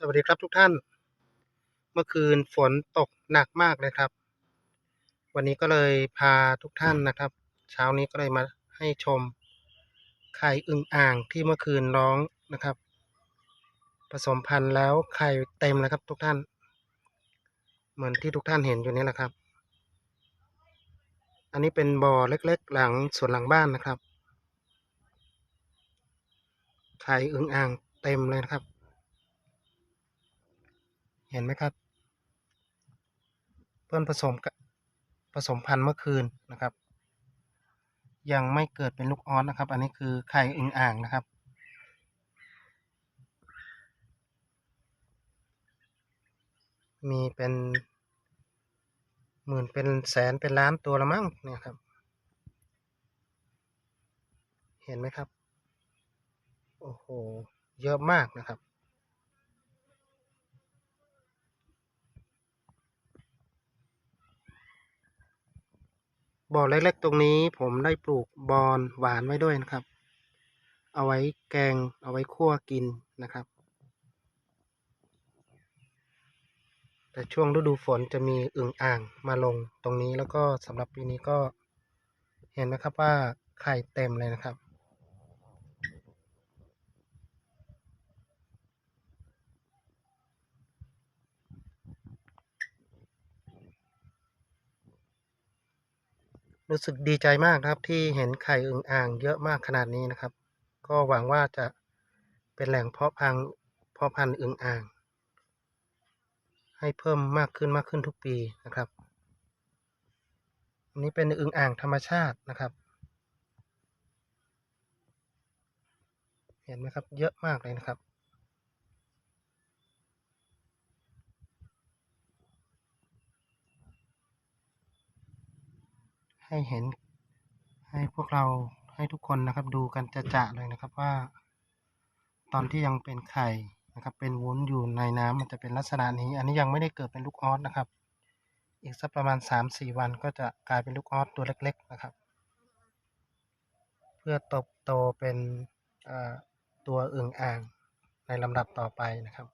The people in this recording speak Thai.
สวัสดีครับทุกท่าน เมื่อคืนฝนตกหนักมากเลยครับ วันนี้ก็เลยพาทุกท่านนะครับ เช้านี้ก็เลยมาให้ชมไข่อึ่งอ่างที่เมื่อคืนร้องนะครับ ผสมพันธุ์แล้วไข่เต็มแล้วครับ ทุกท่าน เหมือนที่ทุกท่านเห็นอยู่นี้แหละครับ อันนี้เป็นบ่อเล็กๆ หลังสวนหลังบ้านนะครับ ไข่อึ่งอ่างเต็มเลยนะครับ เห็นไหมครับ เพื่อนผสมผสมพันธุ์เมื่อคืนนะครับ ยังไม่เกิดเป็นลูกออสนะครับ อันนี้คือไข่อึ่งอ่างนะครับ มีเป็นหมื่นเป็นแสนเป็นล้านตัวละมั้งเนี่ยครับ เห็นไหมครับ โอ้โห เยอะมากนะครับ บ่อเล็กๆ ตรงนี้ผมได้ปลูกบอนหวานไว้ด้วยนะครับ เอาไว้แกงเอาไว้คั่วกินนะครับ แต่ช่วงฤดูฝนจะมีอึ่งอ่างมาลงตรงนี้แล้วก็สำหรับปีนี้ก็เห็นไหมครับว่าไข่เต็มเลยนะครับ รู้สึกดีใจมากนะครับที่เห็นไข่อึ่งอ่างเยอะมากขนาดนี้นะครับ ก็หวังว่าจะเป็นแหล่งเพาะพันธุ์เพาะพันธุ์อึ่งอ่าง ให้เพิ่มมากขึ้นมากขึ้นทุกปีนะครับอันนี้เป็นอึ่งอ่างธรรมชาตินะครับ เห็นไหมครับเยอะมากเลยนะครับ ให้เห็น ให้พวกเราให้ทุกคนนะครับดูกันจะจะๆเลยนะครับว่า ตอนที่ยังเป็นไข่นะครับ เป็นวุ้นอยู่ในน้ำมันจะเป็นลักษณะนี้ อันนี้ยังไม่ได้เกิดเป็นลูกออสนะครับ อีกสักประมาณสามสี่วันก็จะกลายเป็นลูกออสตัวเล็ก ๆ นะครับ เพื่อโตโตเป็นตัวอึ่งอ่างในลำดับต่อไปนะครับ